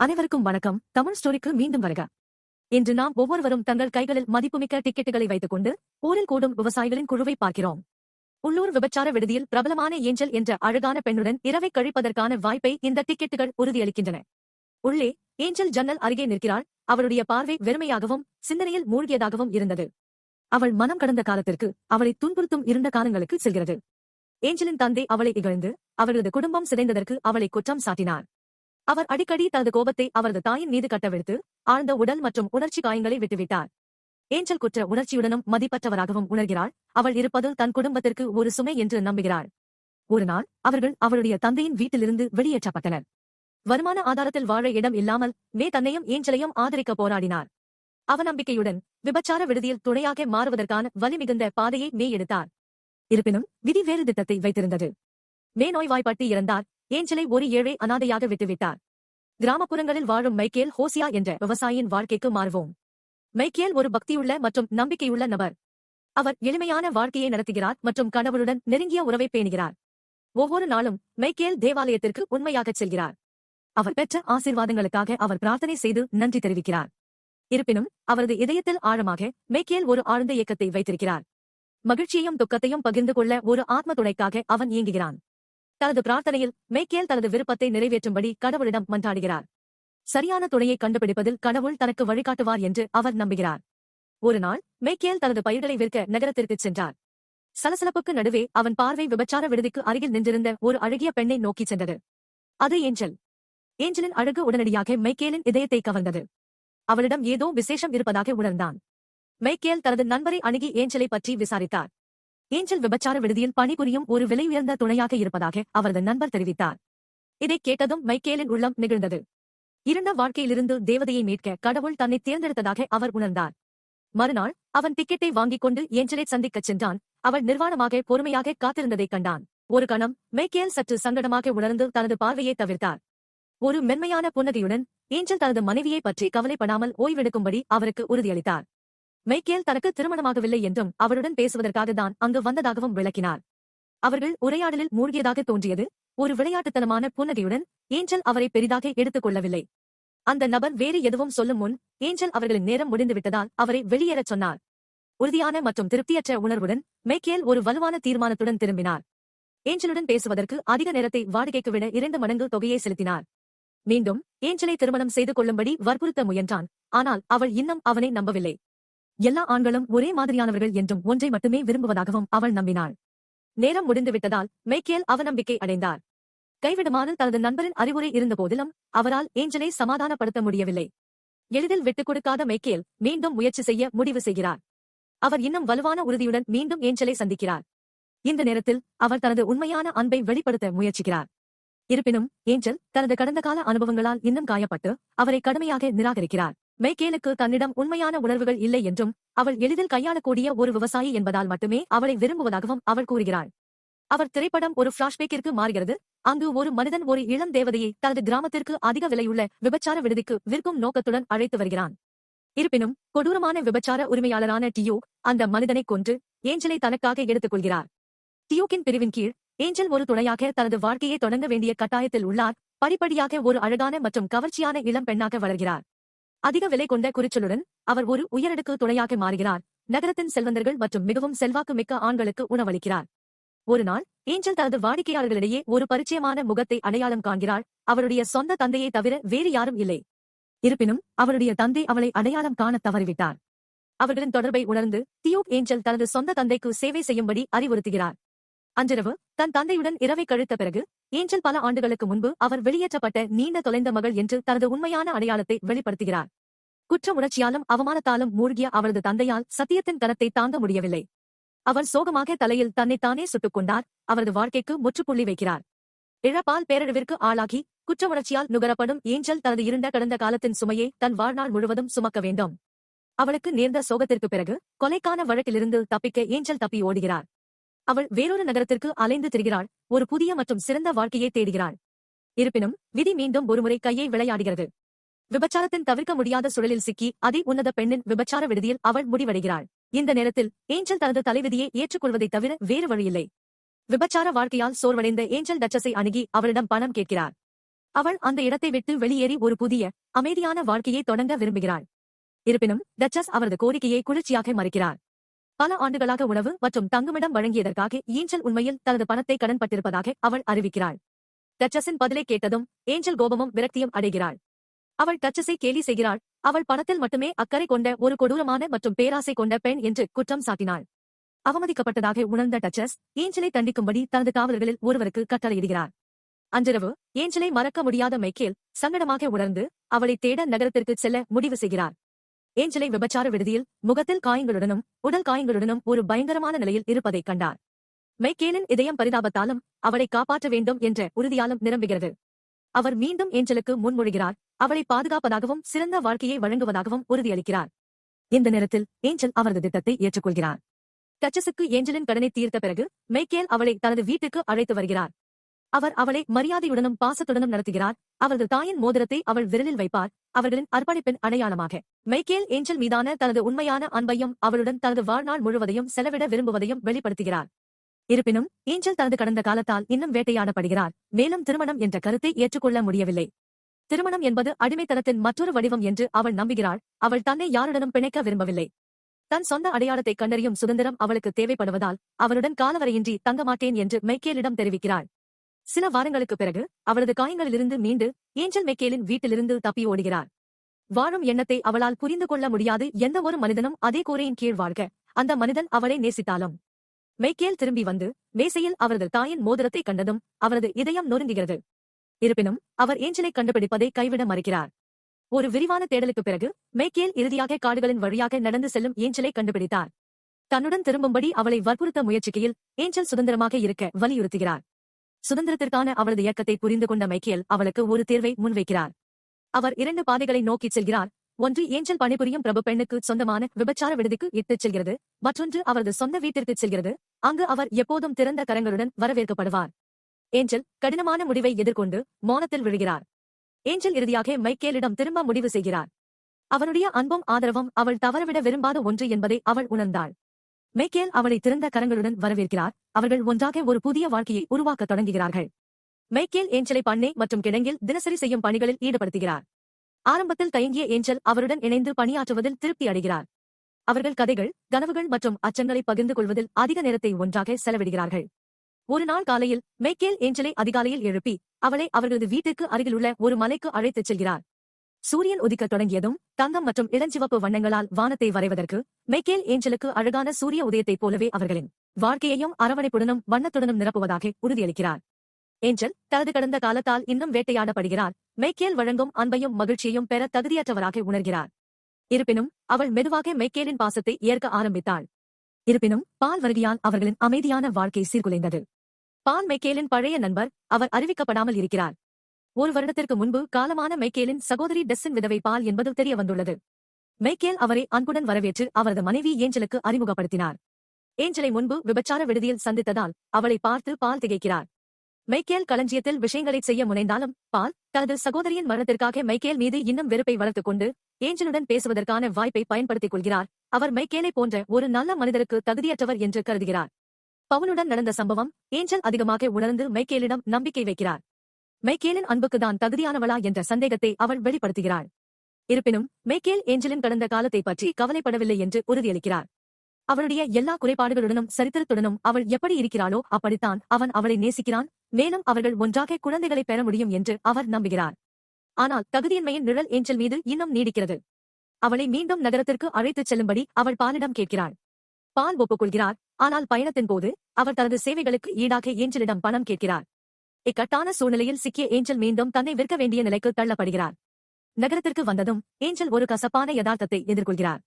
அனைவருக்கும் வணக்கம். தமிழ் ஸ்டோரிக்கு மீண்டும் வருக. இன்று நாம் ஒவ்வொருவரும் தங்கள் கைகளில் மதிப்புமிக்க டிக்கெட்டுகளை வைத்துக் கொண்டு ஊரில் கூடும் விவசாயிகளின் குழுவை பார்க்கிறோம். உள்ளூர் விபச்சார விடுதியில் பிரபலமான ஏஞ்சல் என்ற அழகான பெண்ணுடன் இரவை கழிப்பதற்கான வாய்ப்பை இந்த டிக்கெட்டுகள் உறுதியளிக்கின்றன. உள்ளே ஏஞ்சல் ஜன்னல் அருகே நிற்கிறாள். அவளுடைய பார்வை வெறுமையாகவும் சிந்தனையில் மூழ்கியதாகவும் இருந்தது. அவள் மனம் கடந்த காலத்திற்கு அவளை துன்புறுத்தும் இருந்த காலங்களுக்கு செல்கிறது. ஏஞ்சலின் தந்தை அவளை இகழ்ந்து அவர்களது குடும்பம் சிதைந்ததற்கு அவளை குற்றம் சாட்டினார். அவர் அடிக்கடி தனது கோபத்தை அவரது தாயின் மீது கட்டவிழ்த்து ஆழ்ந்த உடல் மற்றும் உணர்ச்சி காயங்களை விட்டுவிட்டார். ஏஞ்சல் குற்ற உணர்ச்சியுடனும் மதிப்பற்றவராகவும் உணர்கிறாள். அவள் இருப்பது தன் குடும்பத்திற்கு ஒரு சுமை என்று நம்புகிறாள். ஒரு நாள் அவர்கள் அவளுடைய தந்தையின் வீட்டிலிருந்து வெளியேற்றப்பட்டனர். வருமான ஆதாரத்தில் வாழ இடம் இல்லாமல் மே தன்னையும் ஏஞ்சலையும் ஆதரிக்க போராடினார். அவநம்பிக்கையுடன் விபச்சார விடுதியில் துணையாக மாறுவதற்கான வலிமிகுந்த பாதையை மே எடுத்தார். இருப்பினும் விதி வேறு திட்டத்தை வைத்திருந்தது. மே நோய்வாய்ப்பட்டு இறந்தார். ஏஞ்சலை ஒரு ஏழை அனாதையாக விட்டுவிட்டார். கிராமப்புறங்களில் வாழும் மைக்கேல் ஹோசியா என்ற விவசாயியின் வாழ்க்கைக்கு மாறுவோம். மைக்கேல் ஒரு பக்தியுள்ள மற்றும் நம்பிக்கையுள்ள நபர். அவர் எளிமையான வாழ்க்கையை நடத்துகிறார் மற்றும் கணவருடன் நெருங்கிய உறவை பேணுகிறார். ஒவ்வொரு நாளும் மைக்கேல் தேவாலயத்திற்கு உண்மையாகச் செல்கிறார். அவர் பெற்ற ஆசீர்வாதங்களுக்காக அவர் பிரார்த்தனை செய்து நன்றி தெரிவிக்கிறார். இருப்பினும் அவரது இதயத்தில் ஆழமாக மைக்கேல் ஒரு ஆழ்ந்த இயக்கத்தை வைத்திருக்கிறார். மகிழ்ச்சியையும் துக்கத்தையும் பகிர்ந்து கொள்ள ஒரு ஆத்ம துணைக்காக அவன் இயங்குகிறான். தனது பிரார்த்தனையில் மேக்கேல் தனது விருப்பத்தை நிறைவேற்றும்படி கடவுளிடம் மன்றாடுகிறார். சரியான துணையை கண்டுபிடிப்பதில் கடவுள் தனக்கு வழிகாட்டுவார் என்று அவர் நம்புகிறார். ஒரு நாள் மேக்கேல் தனது பயிர்களை விற்க நகரத்திற்கு சென்றார். சலசலப்புக்கு நடுவே அவன் பார்வை விபச்சார விடுதிக்கு அருகில் நின்றிருந்த ஒரு அழகிய பெண்ணை நோக்கிச் சென்றது. அது ஏஞ்சல். ஏஞ்சலின் அழகு உடனடியாக மைக்கேலின் இதயத்தை கவர்ந்தது. அவளிடம் ஏதோ விசேஷம் இருப்பதாக உணர்ந்தான். மைக்கேல் தனது நண்பரை அணுகி ஏஞ்சலை பற்றி விசாரித்தார். ஏஞ்சல் விபச்சார விடுதியில் பணிபுரியும் ஒரு விலை உயர்ந்த துணையாக இருப்பதாக அவரது நண்பர் தெரிவித்தார். இதைக் கேட்டதும் மைக்கேலின் உள்ளம் நிகழ்ந்தது. இருண்ட வாழ்க்கையிலிருந்து தேவதையை மீட்க கடவுள் தன்னை தேர்ந்தெடுத்ததாக அவர் உணர்ந்தார். மறுநாள் அவன் டிக்கெட்டை வாங்கிக் கொண்டு ஏஞ்சலை சந்திக்கச் சென்றான். அவள் நிர்வாணமாக பொறுமையாக காத்திருந்ததைக் கண்டான். ஒரு கணம் மைக்கேல் சற்று சங்கடமாக உணர்ந்து தனது பார்வையை தவிர்த்தார். ஒரு மென்மையான புன்னகையுடன் ஏஞ்சல் தனது மனைவியை பற்றி கவலைப்படாமல் ஓய்வெடுக்கும்படி அவருக்கு உறுதியளித்தார். மைக்கேல் தனக்கு திருமணமாகவில்லை என்றும் அவருடன் பேசுவதற்காக தான் அங்கு வந்ததாகவும் விளக்கினார். அவர்கள் உரையாடலில் மூழ்கியதாக தோன்றியது. ஒரு விளையாட்டுத்தனமான புன்னகையுடன் ஏஞ்சல் அவரை பெரிதாக எடுத்துக் கொள்ளவில்லை. அந்த நபர் வேறு எதுவும் சொல்லும் முன் ஏஞ்சல் அவர்களின் நேரம் முடிந்துவிட்டதால் அவரை வெளியேறச் சொன்னார். உறுதியான மற்றும் திருப்தியற்ற உணர்வுடன் மைக்கேல் ஒரு வலுவான தீர்மானத்துடன் திரும்பினார். ஏஞ்சலுடன் பேசுவதற்கு அதிக நேரத்தை வாடகைக்கு விட இரண்டு மடங்கு தொகையை செலுத்தினார். மீண்டும் ஏஞ்சலை திருமணம் செய்து கொள்ளும்படி வற்புறுத்த முயன்றான். ஆனால் அவள் இன்னும் அவனை நம்பவில்லை. எல்லா ஆண்களும் ஒரே மாதிரியானவர்கள் என்றும் ஒன்றை மட்டுமே விரும்புவதாகவும் அவள் நம்பினாள். நேரம் முடிந்துவிட்டதால் மைக்கேல் அவநம்பிக்கை அடைந்தார். கைவிடுமாறு தனது நண்பரின் அறிவுரை இருந்தபோதிலும் அவரால் ஏஞ்சலை சமாதானப்படுத்த முடியவில்லை. எளிதில் விட்டுக் கொடுக்காத மைக்கேல் மீண்டும் முயற்சி செய்ய முடிவு செய்கிறார். அவர் இன்னும் வலுவான உறுதியுடன் மீண்டும் ஏஞ்சலை சந்திக்கிறார். இந்த நேரத்தில் அவர் தனது உண்மையான அன்பை வெளிப்படுத்த முயற்சிக்கிறார். இருப்பினும் ஏஞ்சல் தனது கடந்த கால அனுபவங்களால் இன்னும் காயப்பட்டு அவரை கடுமையாக நிராகரிக்கிறார். மைக்கேலுக்கு தன்னிடம் உண்மையான உணர்வுகள் இல்லை என்றும் அவள் எளிதில் கையாளக்கூடிய ஒரு விவசாயி என்பதால் மட்டுமே அவளை விரும்புவதாகவும் அவள் கூறுகிறாள். அவர் திரைப்படம் ஒரு பிளாஷ்பேக்கிற்கு மாறுகிறது. அங்கு ஒரு மனிதன் ஒரு இளம் தேவதையை தனது கிராமத்திற்கு அதிக விலையுள்ள விபச்சார விடுதிக்கு விற்கும் நோக்கத்துடன் அழைத்து வருகிறான். இருப்பினும் கொடூரமான விபச்சார உரிமையாளரான டியோ அந்த மனிதனை கொன்று ஏஞ்சலை தனக்காக எடுத்துக் கொள்கிறார். டியோக்கின் பிரிவின் கீழ் ஏஞ்சல் ஒரு துணையாக தனது வாழ்க்கையை தொடங்க வேண்டிய கட்டாயத்தில் உள்ளார். படிப்படியாக ஒரு அழகான மற்றும் கவர்ச்சியான இளம் பெண்ணாக வளர்கிறார். அதிக விலை கொண்ட குறிச்சலுடன் அவர் ஒரு உயரடுக்கு துணையாக மாறுகிறார். நகரத்தின் செல்வந்தர்கள் மற்றும் மிகவும் செல்வாக்கு மிக்க ஆண்களுக்கு உணவளிக்கிறார். ஒரு நாள் ஏஞ்சல் தனது வாடிக்கையாளர்களிடையே ஒரு பரிச்சயமான முகத்தை அடையாளம் காண்கிறாள். அவருடைய சொந்த தந்தையை தவிர வேறு யாரும் இல்லை. இருப்பினும் அவருடைய தந்தை அவளை அடையாளம் காண தவறிவிட்டார். அவர்களின் தொடர்பை உணர்ந்து தியோக் ஏஞ்சல் தனது சொந்த தந்தைக்கு சேவை செய்யும்படி அறிவுறுத்துகிறார். அன்றிரவு தன் தந்தையுடன் இரவை கழித்த பிறகு ஏஞ்சல் பல ஆண்டுகளுக்கு முன்பு அவர் வெளியேற்றப்பட்ட நீண்ட தொலைந்த மகள் என்று தனது உண்மையான அடையாளத்தை வெளிப்படுத்துகிறார். குற்ற உணர்ச்சியாலும் அவமானத்தாலும் மூழ்கிய அவரது தந்தையால் சத்தியத்தின் கரத்தை தாங்க முடியவில்லை. அவர் சோகமாக தலையில் தன்னைத்தானே சுட்டுக் கொண்டார் அவரது வாழ்க்கைக்கு முற்றுப்புள்ளி வைக்கிறார். இழப்பால் பேரழிவிற்கு ஆளாகி குற்ற உணர்ச்சியால் நுகரப்படும் ஏஞ்சல் தனது இருண்ட கடந்த காலத்தின் சுமையை தன் வாழ்நாள் முழுவதும் சுமக்க வேண்டும். அவளுக்கு நேர்ந்த சோகத்திற்கு பிறகு கொலைக்கான வழக்கிலிருந்து தப்பிக்க ஏஞ்சல் தப்பி ஓடுகிறார். அவள் வேறொரு நகரத்திற்கு அலைந்து திரிகிறாள். ஒரு புதிய மற்றும் சிறந்த வாழ்க்கையை தேடுகிறாள். இருப்பினும் விதி மீண்டும் ஒருமுறை கையை விளையாடுகிறது. விபச்சாரத்தின் தவிர்க்க முடியாத சுழலில் சிக்கி அதை உன்னத பெண்ணின் விபச்சார விடுதியில் அவள் முடிவடைகிறாள். இந்த நேரத்தில் ஏஞ்சல் தனது தலைவிதியை ஏற்றுக்கொள்வதைத் தவிர வேறு வழியில்லை. விபச்சார வாழ்க்கையால் சோர்வடைந்த ஏஞ்சல் டச்சஸை அணுகி அவளிடம் பணம் கேட்கிறார். அவள் அந்த இடத்தை விட்டு வெளியேறி ஒரு புதிய அமைதியான வாழ்க்கையை தொடங்க விரும்புகிறாள். இருப்பினும் டச்சஸ் அவரது கோரிக்கையை குளிர்ச்சியாக மறுக்கிறார். பல ஆண்டுகளாக உணவு மற்றும் தங்குமிடம் வழங்கியதற்காக ஏஞ்சல் உண்மையில் தனது பணத்தை கடன்பட்டிருப்பதாக அவள் அறிவிக்கிறாள். டச்சஸின் பதிலை கேட்டதும் ஏஞ்சல் கோபமும் விரக்தியும் அடைகிறாள். அவள் டச்சஸை கேலி செய்கிறாள். அவள் பணத்தில் மட்டுமே அக்கறை கொண்ட ஒரு கொடூரமான மற்றும் பேராசை கொண்ட பெண் என்று குற்றம் சாட்டினாள். அவமதிக்கப்பட்டதாக உணர்ந்த டச்சஸ் ஏஞ்சலை தண்டிக்கும்படி தனது காவலர்களில் ஒருவருக்கு கட்டளையிடுகிறார். அன்றிரவு ஏஞ்சலை மறக்க முடியாத மைக்கேல் சங்கடமாக உணர்ந்து அவளை தேட நகரத்திற்கு செல்ல முடிவு செய்கிறார். ஏஞ்சலை விபச்சார விடுதியில் முகத்தில் காயங்களுடனும் உடல் காயங்களுடனும் ஒரு பயங்கரமான நிலையில் இருப்பதைக் கண்டார். மைக்கேலின் இதயம் பரிதாபத்தாலும் அவளை காப்பாற்ற வேண்டும் என்ற உறுதியாலும் நிரம்புகிறது. அவர் மீண்டும் ஏஞ்சலுக்கு முன்மொழிகிறார் அவளை பாதுகாப்பதாகவும் சிறந்த வாழ்க்கையை வழங்குவதாகவும் உறுதியளிக்கிறார். இந்த நேரத்தில் ஏஞ்சல் அவரது திட்டத்தை ஏற்றுக்கொள்கிறார். டச்சஸுக்கு ஏஞ்சலின் கடனை தீர்த்த பிறகு மைக்கேல் அவளை தனது வீட்டுக்கு அழைத்து வருகிறார். அவர் அவளை மரியாதையுடனும் பாசத்துடனும் நடத்துகிறார். அவரது தாயின் மோதிரத்தை அவள் விரலில் வைப்பார். அவர்களின் அர்ப்பணிப்பின் அடையாளமாக மைக்கேல் ஏஞ்சல் மீதான தனது உண்மையான அன்பையும் அவளுடன் தனது வாழ்நாள் முழுவதையும் செலவிட விரும்புவதையும் வெளிப்படுத்துகிறார். இருப்பினும் ஏஞ்சல் தனது கடந்த காலத்தால் இன்னும் வேட்டையாடப்படுகிறார். மேலும் திருமணம் என்ற கருத்தை ஏற்றுக்கொள்ள முடியவில்லை. திருமணம் என்பது அடிமைத்தனத்தின் மற்றொரு வடிவம் என்று அவள் நம்புகிறாள். அவள் தன்னை யாருடனும் பிணைக்க விரும்பவில்லை. தன் சொந்த அடையாளத்தை கண்டறியும் சுதந்திரம் அவளுக்கு தேவைப்படுவதால் அவருடன் காலவரையின்றி தங்க மாட்டேன் என்று மெக்கேலிடம் தெரிவிக்கிறாள். சில வாரங்களுக்கு பிறகு அவளது காயங்களிலிருந்து மீண்டு ஏஞ்சல் மெக்கேலின் வீட்டிலிருந்து தப்பி ஓடுகிறார். வாழும் எண்ணத்தை அவளால் புரிந்து கொள்ள முடியாது எந்த ஒரு மனிதனும் அதே கூரையின் கீழ் வாழ்க. அந்த மனிதன் அவளை நேசித்தாலும். மெய்க்கேல் திரும்பி வந்து மேசையில் அவரது தாயின் மோதிரத்தை கண்டதும் அவரது இதயம் நொறுங்குகிறது. இருப்பினும் அவர் ஏஞ்சலை கண்டுபிடிப்பதை கைவிட மறுக்கிறார். ஒரு விரிவான தேடலுக்கு பிறகு மெய்க்கேல் இறுதியாக காடுகளின் வழியாக நடந்து செல்லும் ஏஞ்சலை கண்டுபிடித்தார். தன்னுடன் திரும்பும்படி அவளை வற்புறுத்த முயற்சிக்கையில் ஏஞ்சல் சுதந்திரமாக இருக்க வலியுறுத்துகிறார். சுதந்திரத்திற்கான அவளது இயக்கத்தை புரிந்து கொண்ட மைக்கேல் அவளுக்கு ஒரு தேர்வை முன்வைக்கிறார். அவர் இரண்டு பாதைகளை நோக்கிச் செல்கிறார். ஒன்று ஏஞ்சல் பணிபுரியும் பிரபு பெண்ணுக்கு சொந்தமான விபச்சார விடுதிக்கு இட்டுச் செல்கிறது. மற்றொன்று அவரது சொந்த வீட்டிற்கு செல்கிறது. அங்கு அவர் எப்போதும் திறந்த கரங்களுடன் வரவேற்கப்படுவார். ஏஞ்சல் கடினமான முடிவை எதிர்கொண்டு மௌனத்தில் விழுகிறார். ஏஞ்சல் இறுதியாக மைக்கேலிடம் திரும்ப முடிவு செய்கிறார். அவனுடைய அன்பும் ஆதரவும் அவள் தவறவிட விரும்பாத ஒன்று என்பதை அவள் உணர்ந்தாள். மைக்கேல் அவளை திறந்த கரங்களுடன் வரவேற்கிறார். அவர்கள் ஒன்றாக ஒரு புதிய வாழ்க்கையை உருவாக்கத் தொடங்குகிறார்கள். மைக்கேல் ஏஞ்சலை பண்ணை மற்றும் கிடங்கில் தினசரி செய்யும் பணிகளில் ஈடுபடுத்துகிறார். ஆரம்பத்தில் தயங்கிய ஏஞ்சல் அவருடன் இணைந்து பணியாற்றுவதில் திருப்தி அடைகிறார். அவர்கள் கதைகள் கனவுகள் மற்றும் அச்சங்களை பகிர்ந்து கொள்வதில் அதிக நேரத்தை ஒன்றாக செலவிடுகிறார்கள். ஒரு நாள் காலையில் மைக்கேல் ஏஞ்சலை அதிகாலையில் எழுப்பி அவளை அவர்களது வீட்டுக்கு அருகிலுள்ள ஒரு மலைக்கு அழைத்துச் செல்கிறார். சூரியன் உதிக்கத் தொடங்கியதும் தங்கம் மற்றும் இளஞ்சிவப்பு வண்ணங்களால் வானத்தை வரைவதற்கு மைக்கேல் ஏஞ்சலுக்கு அழகான சூரிய உதயத்தைப் போலவே அவர்களின் வாழ்க்கையையும் அரவணைப்புடனும் வண்ணத்துடனும் நிரப்புவதாக உறுதியளிக்கிறார். ஏஞ்சல் தனது கடந்த காலத்தால் இன்னும் வேட்டையாடப்படுகிறார். மைக்கேல் வழங்கும் அன்பையும் மகிழ்ச்சியையும் பெற தகுதியற்றவராக உணர்கிறார். இருப்பினும் அவள் மெதுவாக மைக்கேலின் பாசத்தை ஏற்க ஆரம்பித்தாள். இருப்பினும் பால் வருகையால் அவர்களின் அமைதியான வாழ்க்கை சீர்குலைந்தது. பால் மைக்கேலின் பழைய நண்பர் அவர் அறிவிக்கப்படாமல் இருக்கிறார். ஒரு வருடத்திற்கு முன்பு காலமான மைக்கேலின் சகோதரி டெஸ்ஸின் விதவை பால் என்பது தெரிய வந்துள்ளது மைக்கேல் அவரை அன்புடன் வரவேற்று அவரது மனைவி ஏஞ்சலுக்கு அறிமுகப்படுத்தினார். ஏஞ்சலை முன்பு விபச்சார விடுதியில் சந்தித்ததால் அவளை பார்த்து பால் திகைக்கிறார். மைக்கேல் களஞ்சியத்தில் விஷயங்களைச் செய்ய முனைந்தாலும் பால் தனது சகோதரியின் மரணத்திற்காக மைக்கேல் மீது இன்னும் வெறுப்பை வளர்த்துக் கொண்டு ஏஞ்சலுடன் பேசுவதற்கான வாய்ப்பை பயன்படுத்திக் கொள்கிறார். அவர் மைக்கேலை போன்ற ஒரு நல்ல மனிதருக்கு தகுதியற்றவர் என்று கருதுகிறார். பவுனுடன் நடந்த சம்பவம் ஏஞ்சல் அதிகமாக உணர்ந்து மைக்கேலிடம் நம்பிக்கை வைக்கிறார். மைக்கேலின் அன்புக்குதான் தகுதியானவளா என்ற சந்தேகத்தை அவள் வெளிப்படுத்துகிறாள். இருப்பினும் மைக்கேல் ஏஞ்சலின் கடந்த காலத்தை பற்றி கவலைப்படவில்லை என்று உறுதியளிக்கிறார். அவளுடைய எல்லா குறைபாடுகளுடனும் சரித்திரத்துடனும் அவள் எப்படி இருக்கிறாளோ அப்படித்தான் அவன் அவளை நேசிக்கிறான் மேலும் அவர்கள் ஒன்றாக குழந்தைகளை பெற முடியும் என்று அவர் நம்புகிறார். ஆனால் தகுதியின்மையின் நிழல் ஏஞ்சல் மீது இன்னும் நீடிக்கிறது. அவளை மீண்டும் நகரத்திற்கு அழைத்துச் செல்லும்படி அவள் பாலிடம் கேட்கிறாள். பால் ஒப்புக்கொள்கிறார் ஆனால் பயணத்தின் போது அவர் தனது சேவைகளுக்கு ஈடாக ஏஞ்சலிடம் பணம் கேட்கிறார். இக்கட்டான சூழ்நிலையில் சிக்கிய ஏஞ்சல் மீண்டும் தன்னை விற்க வேண்டிய நிலைக்கு தள்ளப்படுகிறார். நகரத்திற்கு வந்ததும் ஏஞ்சல் ஒரு கசப்பான யதார்த்தத்தை எதிர்கொள்கிறார்.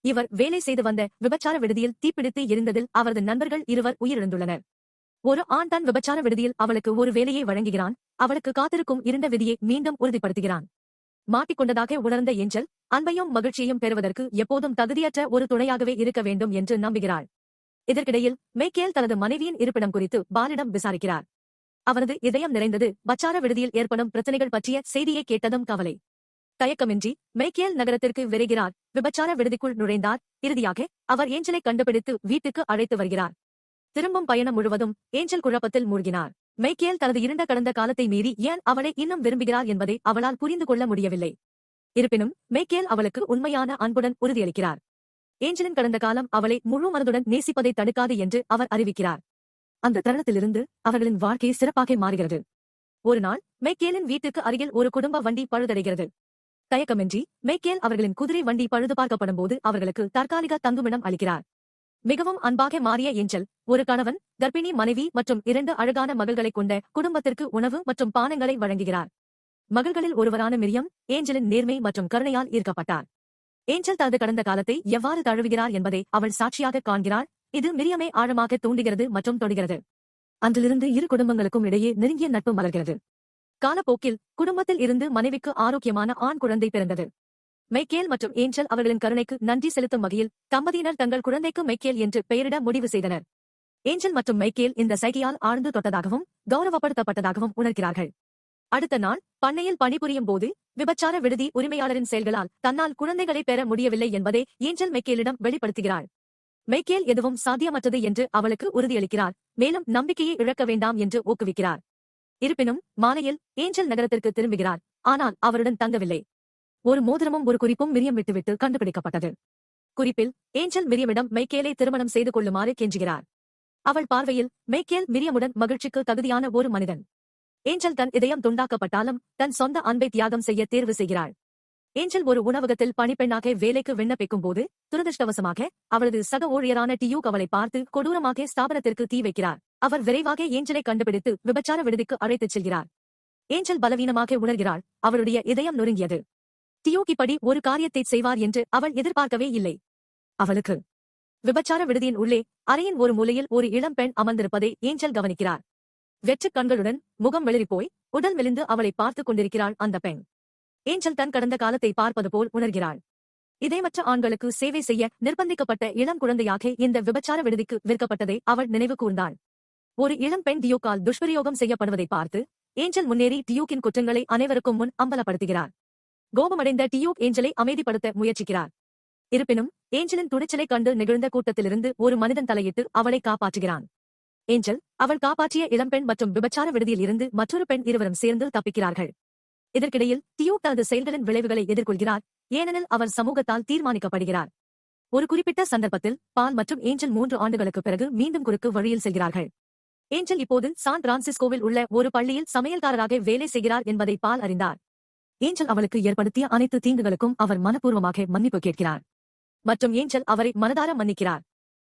இவர் வேலை செய்து வந்த விபச்சார விடுதியில் தீப்பிடித்து எரிந்ததில் அவரது நண்பர்கள் இருவர் உயிரிழந்துள்ளனர். ஒரு ஆண் தன் விபச்சார விடுதியில் அவளுக்கு ஒரு வேலையை வழங்குகிறான் அவளுக்கு காத்திருக்கும் இருண்ட விதியை மீண்டும் உறுதிப்படுத்துகிறான். மாட்டிக்கொண்டதாக உணர்ந்த ஏஞ்சல் அன்பையும் மகிழ்ச்சியையும் பெறுவதற்கு எப்போதும் தகுதியற்ற ஒரு துணையாகவே இருக்க வேண்டும் என்று நம்புகிறாள். இதற்கிடையில் மேக்கேல் தனது மனைவியின் இருப்பிடம் குறித்து பாலிடம் விசாரிக்கிறார். அவனது இதயம் நிறைந்தது. பச்சார விடுதியில் ஏற்படும் பிரச்சனைகள் பற்றிய செய்தியை கேட்டதும் கவலை. தயக்கமின்றி மெய்க்கேல் நகரத்திற்கு விரைகிறார். விபச்சார விடுதிக்குள் நுழைந்தார். இறுதியாக அவர் ஏஞ்சலை கண்டுபிடித்து வீட்டுக்கு அழைத்து வருகிறார். திரும்பும் பயணம் முழுவதும் ஏஞ்சல் குழப்பத்தில் மூழ்கினார். மைக்கேல் தனது இருண்ட கடந்த காலத்தை மீறி ஏன் அவளை இன்னும் விரும்புகிறார் என்பதை அவளால் புரிந்து கொள்ள முடியவில்லை. இருப்பினும் மைக்கேல் அவளுக்கு உண்மையான அன்புடன் உறுதியளிக்கிறார். ஏஞ்சலின் கடந்த காலம் அவளை முழு மனதுடன் நேசிப்பதை தடுக்காது என்று அவர் அறிவிக்கிறார். அந்த தருணத்திலிருந்து அவர்களின் வாழ்க்கை சிறப்பாக மாறுகிறது. ஒரு நாள் மெக்கேலின் வீட்டுக்கு அருகில் ஒரு குடும்ப வண்டி பழுதடைகிறது. தயக்கமின்றி மெக்கேல் அவர்களின் குதிரை வண்டி பழுது பார்க்கப்படும் போது அவர்களுக்கு தற்காலிக தங்குமிடம் அளிக்கிறார். மிகவும் அன்பாக மாறிய ஏஞ்சல் ஒரு கணவன் கர்ப்பிணி மனைவி மற்றும் இரண்டு அழகான மகள்களைக் கொண்ட குடும்பத்திற்கு உணவு மற்றும் பானங்களை வழங்குகிறார். மகள்களில் ஒருவரான மிரியம் ஏஞ்சலின் நேர்மை மற்றும் கருணையால் ஈர்க்கப்பட்டார். ஏஞ்சல் தனது கடந்த காலத்தை எவ்வாறு தழுவுகிறார் என்பதை அவள் சாட்சியாக காண்கிறாள் இது மிரியமை ஆழமாக தூண்டுகிறது மற்றும் தொடுகிறது. அன்றிலிருந்து இரு குடும்பங்களுக்கும் இடையே நெருங்கிய நட்பு மலர்கிறது. காலப்போக்கில் குடும்பத்தில் இருந்து மனைவிக்கு ஆரோக்கியமான ஆண் குழந்தை பிறந்தது. மைக்கேல் மற்றும் ஏஞ்சல் அவர்களின் கருணைக்கு நன்றி செலுத்தும் வகையில் தம்பதியினர் தங்கள் குழந்தைக்கு மைக்கேல் என்று பெயரிட முடிவு செய்தனர். ஏஞ்சல் மற்றும் மைக்கேல் இந்த சைகையால் ஆழ்ந்து தொட்டதாகவும் கௌரவப்படுத்தப்பட்டதாகவும் உணர்கிறார்கள். அடுத்த நாள் பண்ணையில் பணிபுரியும் போது விபச்சார விடுதி உரிமையாளரின் செயல்களால் தன்னால் குழந்தைகளை பெற முடியவில்லை என்பதை ஏஞ்சல் மைக்கேலிடம் வெளிப்படுத்துகிறாள் மைக்கேல் எதுவும் சாத்தியமற்றது என்று அவளுக்கு உறுதியளிக்கிறார் மேலும் நம்பிக்கையை இழக்க வேண்டாம் என்று ஊக்குவிக்கிறார் இருப்பினும் மாலையில் ஏஞ்சல் நகரத்திற்கு திரும்புகிறார் ஆனால் அவருடன் தங்கவில்லை. ஒரு மோதிரமும் ஒரு குறிப்பும் மிரியம் விட்டுவிட்டு கண்டுபிடிக்கப்பட்டது. குறிப்பில் ஏஞ்சல் மிரியமிடம் மைக்கேலை திருமணம் செய்து கொள்ளுமாறு கெஞ்சுகிறார். அவள் பார்வையில் மைக்கேல் மிரியமுடன் மகிழ்ச்சிக்கு தகுதியான ஒரு மனிதன். ஏஞ்சல் தன் இதயம் துண்டாக்கப்பட்டாலும் தன் சொந்த அன்பை தியாகம் செய்ய தேர்வு செய்கிறாள். ஏஞ்சல் ஒரு உணவகத்தில் பணிப்பெண்ணாக வேலைக்கு விண்ணப்பிக்கும் போது துரதிருஷ்டவசமாக அவளது சக ஊழியரான டியூக் அவளை பார்த்து கொடூரமாக ஸ்தாபனத்திற்கு தீ வைக்கிறார். அவர் விரைவாக ஏஞ்சலை கண்டுபிடித்து விபச்சார விடுதிக்கு அழைத்துச் செல்கிறார். ஏஞ்சல் பலவீனமாக உணர்கிறாள். அவளுடைய இதயம் நொறுங்கியது. டியூக் இப்படி ஒரு காரியத்தை செய்வார் என்று அவள் எதிர்பார்க்கவே இல்லை. அவளுக்கு விபச்சார விடுதியின் உள்ளே அறையின் ஒரு மூலையில் ஒரு இளம் பெண் அமர்ந்திருப்பதை ஏஞ்சல் கவனிக்கிறார். வெற்றுக் கண்களுடன் முகம் வெளிரிப்போய் உடல் மெலிந்து அவளை பார்த்துக் கொண்டிருக்கிறாள் அந்த பெண். ஏஞ்சல் தன் கடந்த காலத்தை பார்ப்பது போல் உணர்கிறாள். இதயமற்ற ஆண்களுக்கு சேவை செய்ய நிர்பந்திக்கப்பட்ட இளம் குழந்தையாக இந்த விபச்சார விடுதிக்கு விற்கப்பட்டதை அவள் நினைவு கூர்ந்தாள். ஒரு இளம் பெண் டியூக்கால் துஷ்பிரயோகம் செய்யப்படுவதை பார்த்து ஏஞ்சல் முன்னேறி டியூக்கின் குற்றங்களை அனைவருக்கும் முன் அம்பலப்படுத்துகிறார். கோபமடைந்த டியூக் ஏஞ்சலை அமைதிப்படுத்த முயற்சிக்கிறார். இருப்பினும் ஏஞ்சலின் துணிச்சலை கண்டு நெகிழ்ந்த கூட்டத்திலிருந்து ஒரு மனிதன் தலையிட்டு அவளை காப்பாற்றுகிறான். ஏஞ்சல் அவள் காப்பாற்றிய இளம்பெண் மற்றும் விபச்சார விடுதியில் இருந்து மற்றொரு பெண் இருவரும் சேர்ந்து தப்பிக்கிறார்கள். இதற்கிடையில் டியூக் தனது செயல்களின் விளைவுகளை எதிர்கொள்கிறார் ஏனெனில் அவர் சமூகத்தால் தீர்மானிக்கப்படுகிறார். ஒரு குறிப்பிட்ட சந்தர்ப்பத்தில் பால் மற்றும் ஏஞ்சல் மூன்று ஆண்டுகளுக்கு பிறகு மீண்டும் குறுக்கு வழியில் செல்கிறார்கள். ஏஞ்சல் இப்போது சான் பிரான்சிஸ்கோவில் உள்ள ஒரு பள்ளியில் சமையல்காரராக வேலை செய்கிறார் என்பதை பால் அறிந்தார். ஏஞ்சல் அவளுக்கு ஏற்படுத்திய அனைத்து தீங்குகளுக்கும் அவர் மனப்பூர்வமாக மன்னிப்பு கேட்கிறார். மற்றும் ஏஞ்சல் அவரை மனதார மன்னிக்கிறார்.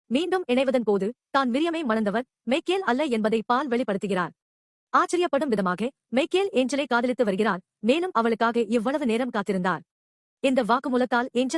மீண்டும் இணைவதன் போது தான் மிரியமை மணந்தவர் மெய்கேல் அல்ல என்பதை பால் வெளிப்படுத்துகிறார். ஆச்சரியப்படும் விதமாக மெய்கேல் ஏஞ்சலை காதலித்து வருகிறார். மேலும் அவளுக்காக இவ்வளவு நேரம் காத்திருந்தார். இந்த வாக்குமூலத்தால் ஏஞ்சல்